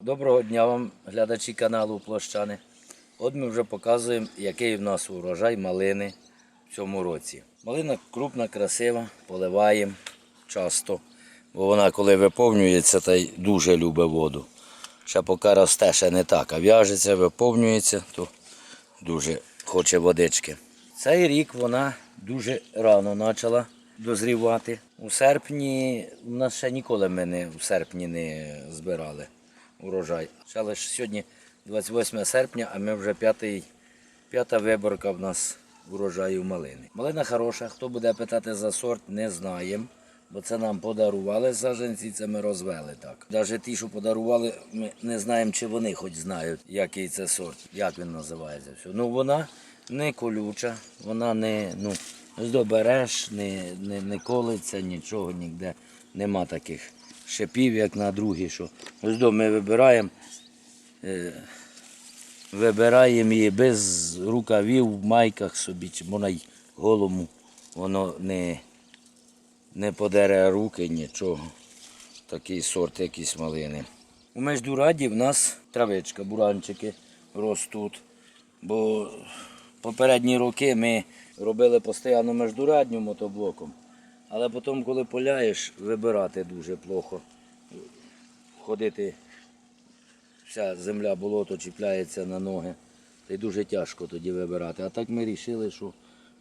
Доброго дня вам, глядачі каналу Площани. От ми вже показуємо, який в нас урожай малини в цьому році. Малина крупна, красива, поливаємо часто, бо вона, коли виповнюється, та й дуже любить воду. Ще поки росте, ще не так, а в'яжеться, виповнюється, то дуже хоче водички. Цей рік вона дуже рано почала дозрівати. У серпні, у нас ще ніколи ми не, в серпні не збирали урожай. Ще лише сьогодні 28 серпня, а ми вже п'ятий, п'ята виборка в нас урожаю малини. Малина хороша, хто буде питати за сорт, не знаємо. Бо це нам подарували саджанці, це ми розвели так. Навіть ті, що подарували, ми не знаємо, чи вони хоч знають, який це сорт, як він називається. Все. Ну вона не колюча, вона не, ну, ось добереш, не, не, не колиться, нічого ніде. Нема таких шипів, як на другій. Що. Ось ми вибираємо, е, вибираємо її без рукавів, в майках собі, можна й голому, воно не, не подере руки, нічого. Такий сорт якісь малини. У междураді в нас травичка, буранчики ростуть. Бо попередні роки ми робили постійно междурадню мотоблоком. Але потім, коли поляєш, вибирати дуже плохо. Ходити, вся земля, болото чіпляється на ноги. Та й дуже тяжко тоді вибирати. А так ми вирішили, що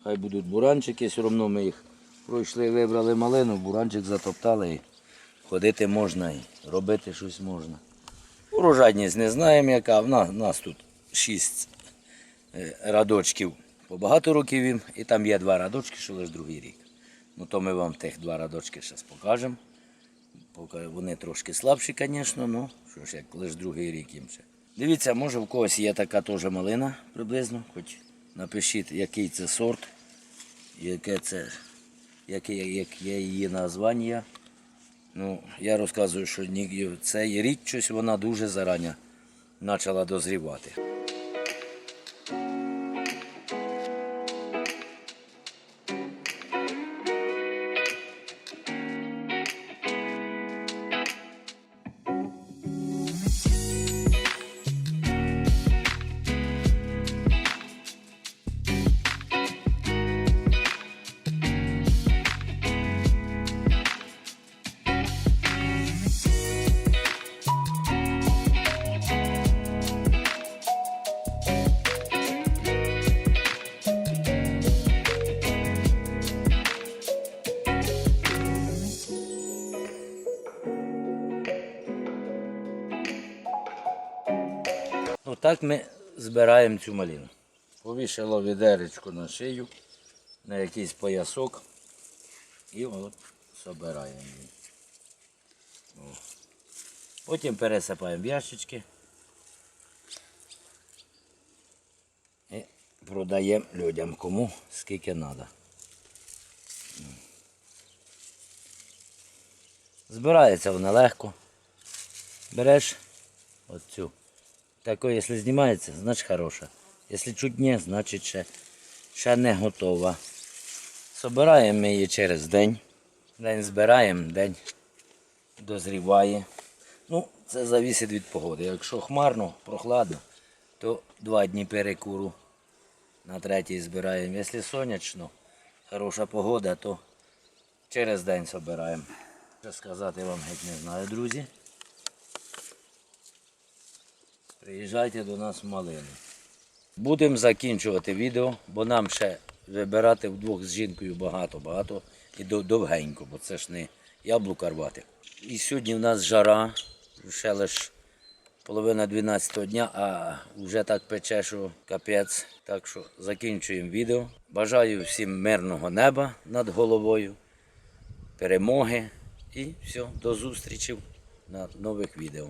хай будуть буранчики, все одно ми їх пройшли, вибрали малину, буранчик затоптали ходити можна і робити щось можна. Урожайність не знаємо, яка. В нас тут шість е, радочків по багато років їм, і там є два радочки, що лише другий рік. Ну то ми вам тих два радочки зараз покажемо. Поки вони трошки слабші, звісно, ну що ж, як лише другий рік їм ще. Дивіться, може в когось є така теж малина приблизно, хоч напишіть, який це сорт, яке це, яке, яке її названня. Ну, я розказую, що цей рік щось вона дуже зарані почала дозрівати. Ну так ми збираємо цю малину. Повішало відеречко на шию, на якийсь поясок і от збираємо її. Потім пересипаємо в і продаємо людям кому скільки треба. Збирається вона легко. Береш оцю. Такое, якщо знімається, значить хороша. Якщо чуть ні, значить ще, ще не готова. Собираємо ми її через день. День збираємо, день дозріває. Ну, це залежить від погоди. Якщо хмарно, прохладно, то два дні перекуру. На третій збираємо. Якщо сонячно, хороша погода, то через день збираємо. Що сказати вам не знаю, друзі. Приїжджайте до нас в Малину. Будемо закінчувати відео, бо нам ще вибирати вдвох з жінкою багато-багато і довгенько, бо це ж не яблука рвати. І сьогодні в нас жара, ще лише половина 12 дня, а вже так пече, що капець. Так що закінчуємо відео. Бажаю всім мирного неба над головою, перемоги і все, до зустрічі на нових відео.